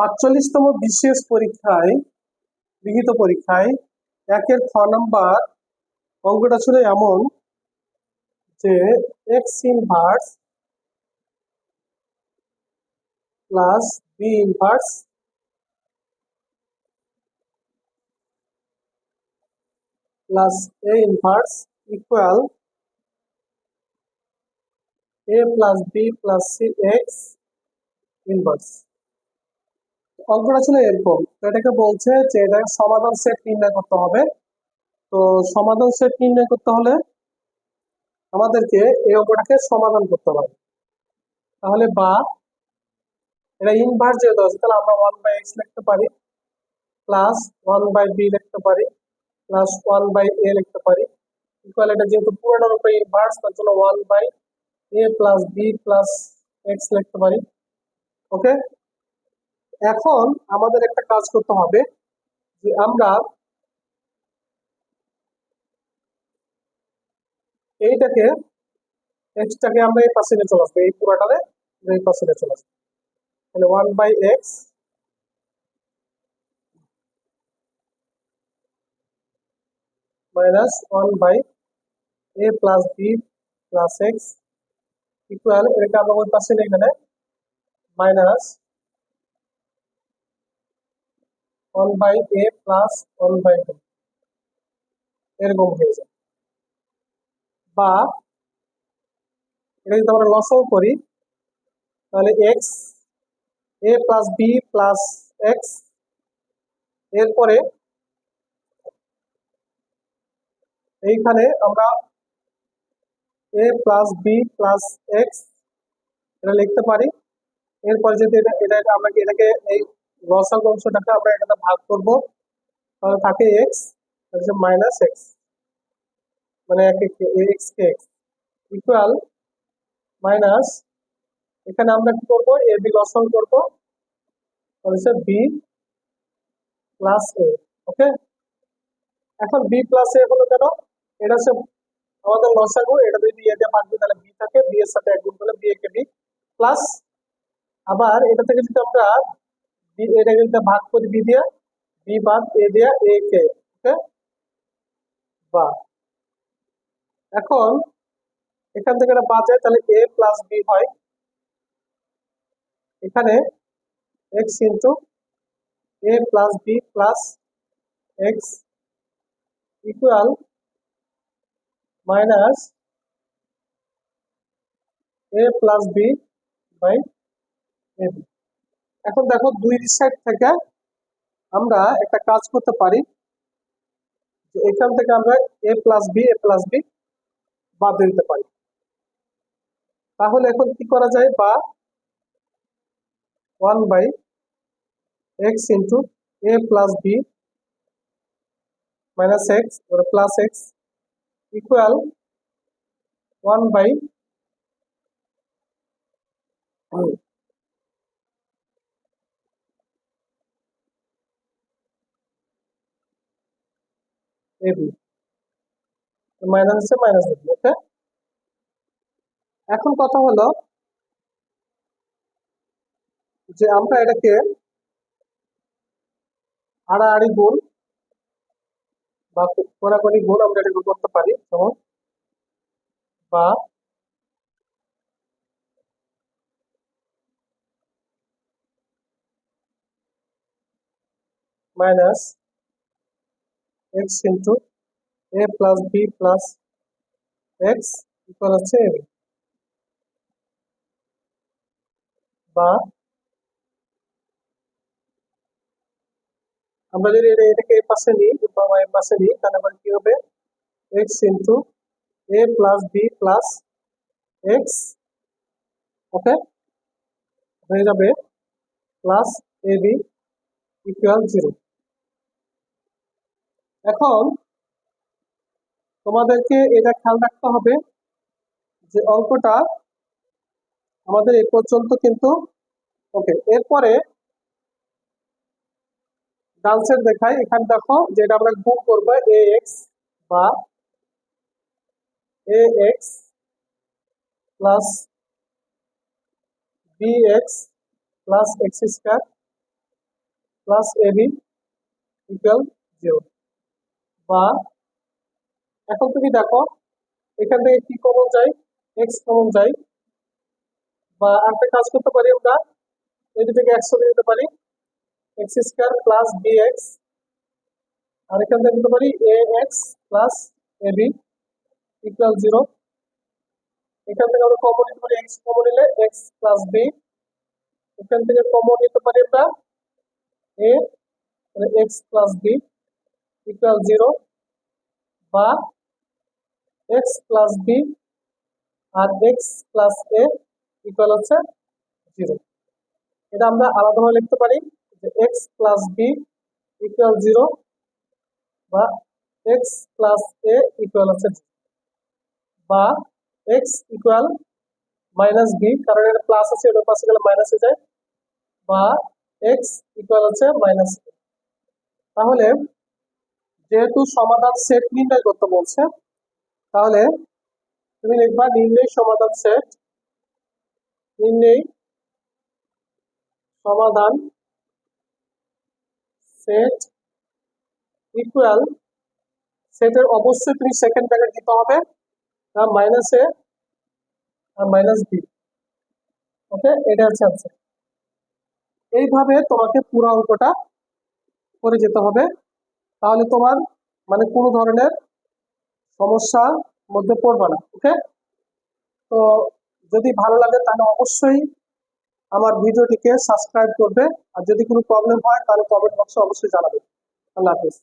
পাঁচচল্লিশতম বিশেষ পরীক্ষায়, লিখিত পরীক্ষায়, একের খ নাম্বার অঙ্কটা ছিল এমন যে X inverse plus B inverse plus A inverse equal A plus B plus C X inverse অঙ্কটা ছিল এরকম। তো এটাকে বলছে যে এটা সমাধান সেট নির্ণয় করতে হবে। তো সমাধান সেট নির্ণয় করতে হলে আমাদেরকে এই অঙ্কটাকে সমাধান করতে হবে। তাহলে বা এটা ইনভার্স যেহেতু আছে, তাহলে আমরা ওয়ান বাই এক্স লিখতে পারি প্লাস ওয়ান বাই বি লিখতে পারি প্লাস ওয়ান বাই এ লিখতে পারি। ইকুয়াল এটা যেহেতু পুরোটার উপরে ইনভার্স তার জন্য one by A plus B plus X লিখতে পারি। ওকে এখন আমাদের একটা কাজ করতে হবে যে আমরা এইটাকে এক্সটাকে আমরা এই পাশে নিয়ে চলে আসব, এই পুরাটারে এই পাশে নিয়ে চলে আসব। তাহলে one by X minus one by A plus B plus X equal এটাকে আমরা ওই পাশে গেলে minus one by A plus one by two এরকম হয়ে যায়। বা, এটা যদি আমরা লসও করি, তাহলে X A plus B plus X এরপরে এইখানে আমরা A plus B plus X এটা লিখতে পারি। এরপরে যদি এটা এটা, আমরা এটাকে এই লসাগ অংশটাকে আমরা এটাতে ভাগ করব। থাকে এক্স হচ্ছে মাইনাস এক্স মানে এক এক্স কে এক্স ইকুয়াল মাইনাস এখানে আমরা কি করব? এ বি লসন করব। হচ্ছে বি প্লাস এ ওকে এখন বি প্লাস এ হলো কেন? এটা হচ্ছে আমাদের লসাগু, এটা যদি এ দিয়ে দিই তাহলে বি থাকে বি এর সাথে এক গুণ করলে বি এ কে বি প্লাস আবার এটা থেকে যদি আমরা বি এটা যদি ভাগ করি বি দিয়ে বি বাদ এ দিয়ে এ কে ওকে বা। এখন, এখান থেকে এটা বাদ যায় তাহলে এ প্লাস বি হয়। এখানে X into A plus B plus X equal minus A plus B by A B এখন দেখো দুই সাইড থেকে আমরা একটা কাজ করতে পারি। এখান থেকে আমরা A plus B A plus B বাদ দিতে পারি। তাহলে এখন কি করা যায়? বা one by X into A plus B minus X plus X equal one by AB minus হচ্ছে মাইনাস এবি ওকে এখন কথা হলো যে আমরা এটাকে আড়াআড়ি গুণ বা কোনাকোনি গুণ আমরা এটাকে করতে পারি, যেমন বা minus X into A plus B plus X equal হচ্ছে এবি বা আমরা যদি এটা এটাকে এই পাশে নিই বা এই পাশে নিই তাহলে আবার কি হবে X into A plus B plus X okay হয়ে যাবে plus A B equal zero এখন তোমাদেরকে এটা খেয়াল রাখতে হবে যে অঙ্কটা আমাদের এ পর্যন্ত কিন্তু, ওকে, এরপরে ডান্সের দেখাই এখানে দেখো যেটা আমরা গুণ করব এ এক্স বা A X plus B X plus X square plus AB equal zero বা এখন তুমি দেখো, এখান থেকে কি কমন যায়? এক্স কমন যায়। বা একটা কাজ করতে পারি আমরা এটি থেকে একশো নিতে পারি। X square plus B X আর এখান থেকে নিতে পারি A X plus A B equal zero এখান থেকে আমরা কমন নিতে পারি এক্স কমন নিলে এক্স প্লাস বি এখান থেকে কমন নিতে পারি আমরা A X plus B equal zero বা এক্স প্লাস বি আর এক্স প্লাস এ ইকুয়াল হচ্ছে জিরো এটা আমরা আলাদাভাবে লিখতে পারি যে X plus B equal zero বা এক্স প্লাস এ ইকুয়াল হচ্ছে বা এক্স ইকুয়াল মাইনাস বি কারণ এটা প্লাস আছে এটা পাশে গেলে মাইনাস হয়ে যায়। বা এক্স ইকুয়াল হচ্ছে মাইনাস তাহলে যেহেতু সমাধান সেট নির্ণয় করতে বলছে, তাহলে তুমি লিখবা নির্ণয় সমাধান সেট নির্ণয় সমাধান সেট ইকুয়াল সেটের অবশ্যই তুমি সেকেন্ড ব্র্যাকেট দিতে হবে মাইনাস এ আর মাইনাস বি ওকে এটা হচ্ছে আনসার এইভাবে তোমাকে পুরো অঙ্কটা করে যেতে হবে। তাহলে তোমার মানে কোনো ধরনের সমস্যা মধ্যে পড়বে না ওকে তো যদি ভালো লাগে তাহলে অবশ্যই আমার ভিডিওটিকে সাবস্ক্রাইব করবে, আর যদি কোনো প্রবলেম হয় তাহলে কমেন্ট বক্সে অবশ্যই জানাবে। আল্লাহ হাফিজ।